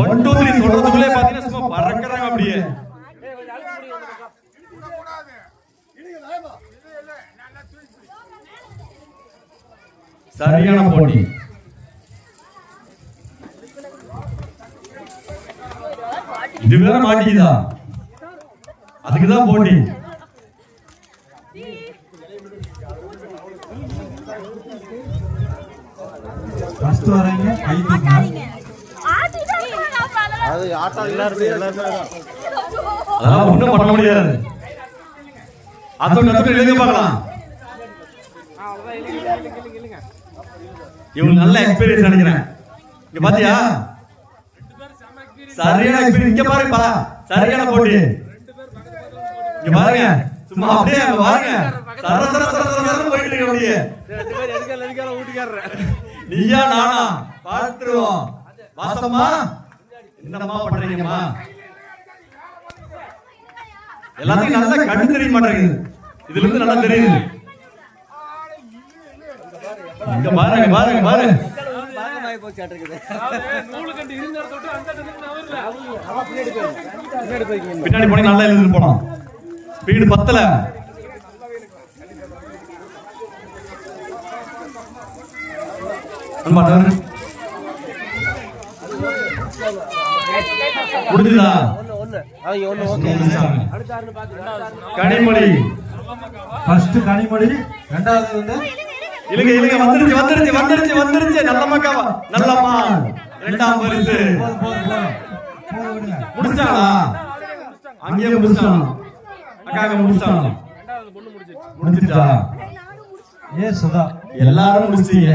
One two three சொல்றதுக்குள்ளே பாத்தீங்கன்னா சும்மா பறக்குறாங்க அப்படியே. சரியான போட்டி. இது வேற மாட்டிக்குதா? அதுக்குதான் போட்டி. ஃபர்ஸ்ட் வரீங்க தூக்குங்க. அது ஆட்டம் எல்லாருமே எல்லாருமே அதெல்லாம் ஒண்ணும் பண்ண முடியாது. அதோட அதோட எழுதி பார்க்கலாம். இவங்க நல்ல எக்ஸ்பீரியன்ஸ் நினைக்கிறேன். இங்க பாத்தியா? சரியான எக்ஸ்பீரியன்ஸ் இங்க பாருங்க சரியான போட்டி. இங்க பாருங்க. சும்மா அப்படியே அங்க பாருங்க. சர சர சர சர சரன்னு போயிட்டு இருக்க அப்படியே. நீயா நானா? பார்த்துருவோம். வாசம்மா? என்னம்மா பண்றீங்கம்மா? எல்லாத்தையும் நல்லா கண்ணு தெரிய மாட்டேங்குது இதுல இருந்து நல்லா தெரியுது. இங்க பாருங்க பாருங்க பாருங்க. பின்னாடி போனீங்க நல்லா எழுதி போனோம் ஸ்பீடு பத்தல. அன்பா, நகரு. முடிஞ்சுதா கனிமொழி. ஃபர்ஸ்ட் கனிமொழி ரெண்டாவது வந்து இழுங்க இழுங்க வந்துருச்சு வந்துருச்சு வந்துருச்சு வந்துருச்சு நல்ல மக்காவா? நல்லம்மா இரண்டாம் பரிசு. முடிச்சாங்களா அங்கேயே முடிச்சாங்க அக்காங்க முடிச்சாங்க முடிச்சிட்டா ஏ சுதா? எல்லாரும் முடிச்சிட்டீங்க.